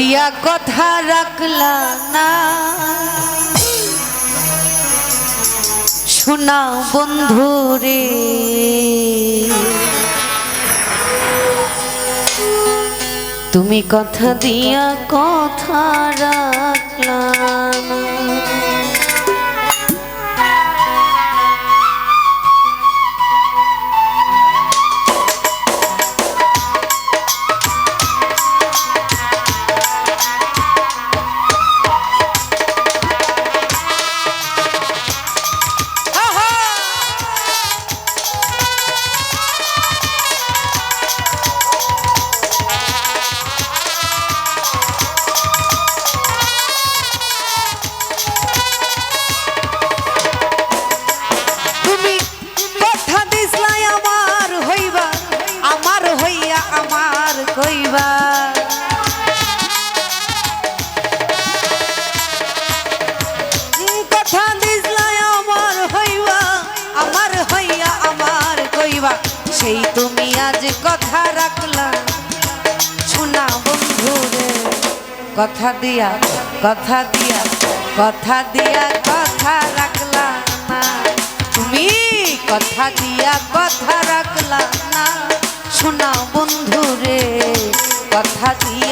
দিয়া কথা রাখলা না। শোনা বন্ধু রে তুমি কথা দিয়া কথা রাখলা না। সেই তুমি আজ কথা রাখলা। শোনা বন্ধু রে, কথা দিয়া কথা দিয়া কথা দিয়া কথা রাখলা না। তুমি কথা দিয়া, কথা রাখলা না। শোনা বন্ধু রে, কথা দিয়া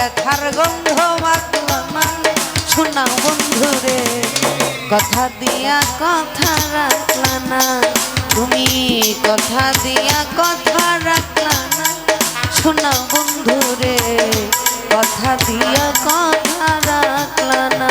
ব্যথার গন্ধ মাখলাম শোনা বন্ধু রে, কথা দিয়া কথা রাখলা না। তুমি কথা দিয়া কথা রাখলা না। শোনা বন্ধু রে, কথা দিয়া কথা রাখলা না।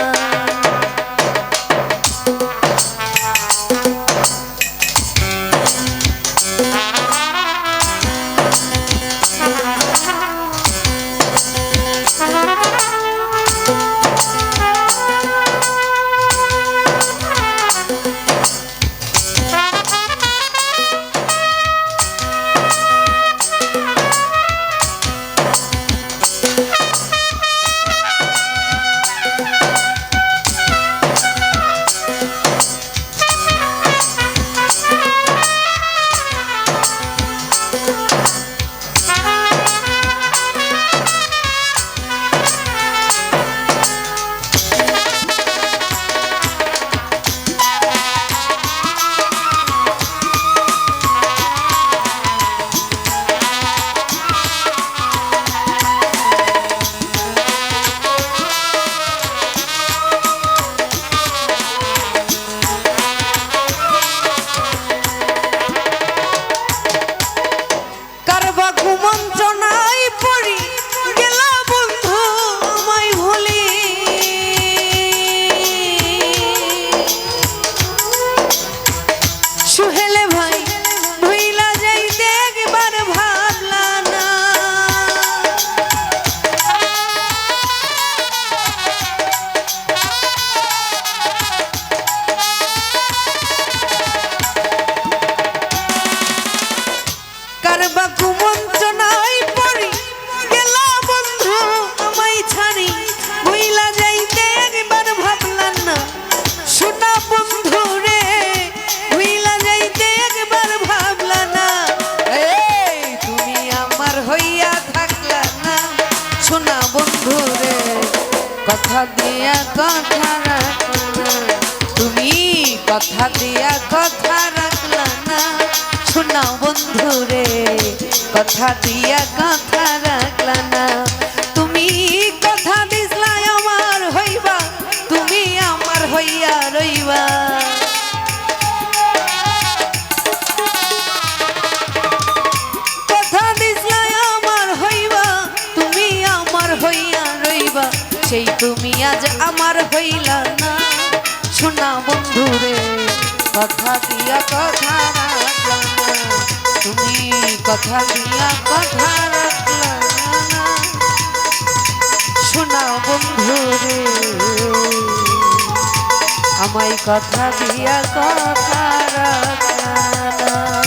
দিয়া কথা রাখলা তুমি কথা দিয়া কথা রাখলা না। শোনা বন্ধু রে কথা দিয়া কথা সেই তুমি আজ আমার হইলা না। শোনা বন্ধু রে কথা দিয়া কথা তুমি কথা দিয়া কথা শোনা বন্ধু রে আমায় কথা দিয়া কথা রাখলা না।